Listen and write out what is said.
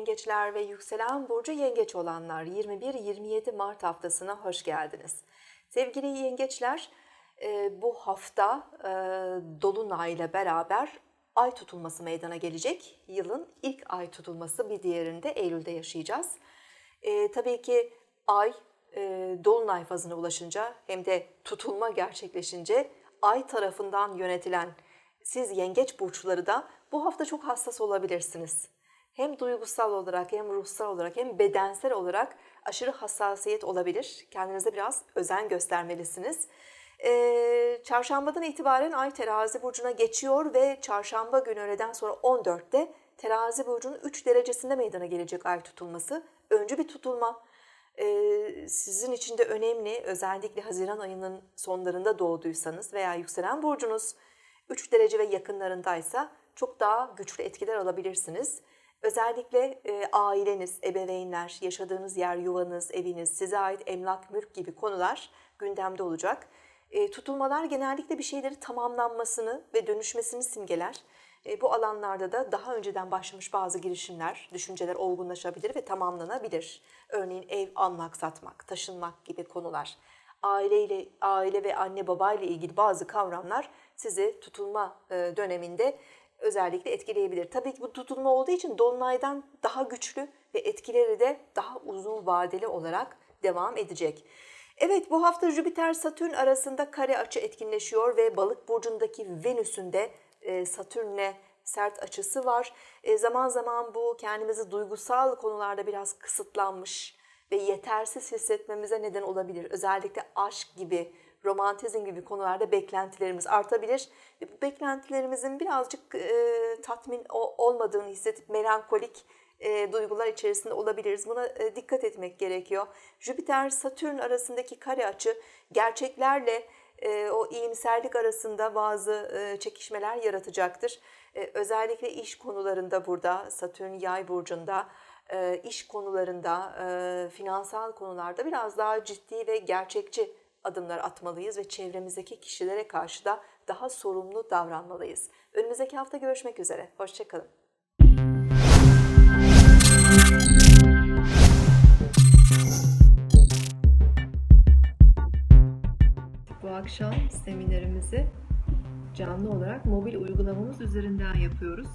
yengeçler ve yükselen burcu yengeç olanlar 21-27 Mart haftasına hoş geldiniz. Sevgili yengeçler e, bu hafta e, Dolunay'la beraber ay tutulması meydana gelecek. Yılın ilk ay tutulması bir diğerinde Eylül'de yaşayacağız. E, tabii ki ay Dolunay fazına ulaşınca hem de tutulma gerçekleşince ay tarafından yönetilen siz yengeç burçları da bu hafta çok hassas olabilirsiniz. Hem duygusal olarak hem ruhsal olarak hem bedensel olarak aşırı hassasiyet olabilir. Kendinize biraz özen göstermelisiniz. Ee, çarşambadan itibaren ay terazi burcuna geçiyor ve çarşamba günü öğleden sonra 14'te terazi burcunun 3 derecesinde meydana gelecek ay tutulması. Öncü bir tutulma. Ee, sizin için de önemli özellikle Haziran ayının sonlarında doğduysanız veya yükselen burcunuz 3 derece ve yakınlarındaysa çok daha güçlü etkiler alabilirsiniz. Özellikle e, aileniz, ebeveynler, yaşadığınız yer, yuvanız, eviniz, size ait emlak, mülk gibi konular gündemde olacak. E, tutulmalar genellikle bir şeyleri tamamlanmasını ve dönüşmesini simgeler. E, bu alanlarda da daha önceden başlamış bazı girişimler, düşünceler olgunlaşabilir ve tamamlanabilir. Örneğin ev almak, satmak, taşınmak gibi konular. Aileyle, aile ve anne babayla ilgili bazı kavramlar sizi tutulma e, döneminde özellikle etkileyebilir. Tabii ki bu tutulma olduğu için dolunaydan daha güçlü ve etkileri de daha uzun vadeli olarak devam edecek. Evet bu hafta Jüpiter Satürn arasında kare açı etkinleşiyor ve Balık burcundaki Venüs'ün de e, Satürn'le sert açısı var. E, zaman zaman bu kendimizi duygusal konularda biraz kısıtlanmış ve yetersiz hissetmemize neden olabilir. Özellikle aşk gibi, romantizm gibi konularda beklentilerimiz artabilir. Bu beklentilerimizin birazcık e, tatmin olmadığını hissedip melankolik e, duygular içerisinde olabiliriz. Buna e, dikkat etmek gerekiyor. Jüpiter-Satürn arasındaki kare açı gerçeklerle e, o iyimserlik arasında bazı e, çekişmeler yaratacaktır. E, özellikle iş konularında burada Satürn yay burcunda e, iş konularında, e, finansal konularda biraz daha ciddi ve gerçekçi adımlar atmalıyız ve çevremizdeki kişilere karşı da daha sorumlu davranmalıyız. Önümüzdeki hafta görüşmek üzere. Hoşçakalın. Bu akşam seminerimizi canlı olarak mobil uygulamamız üzerinden yapıyoruz.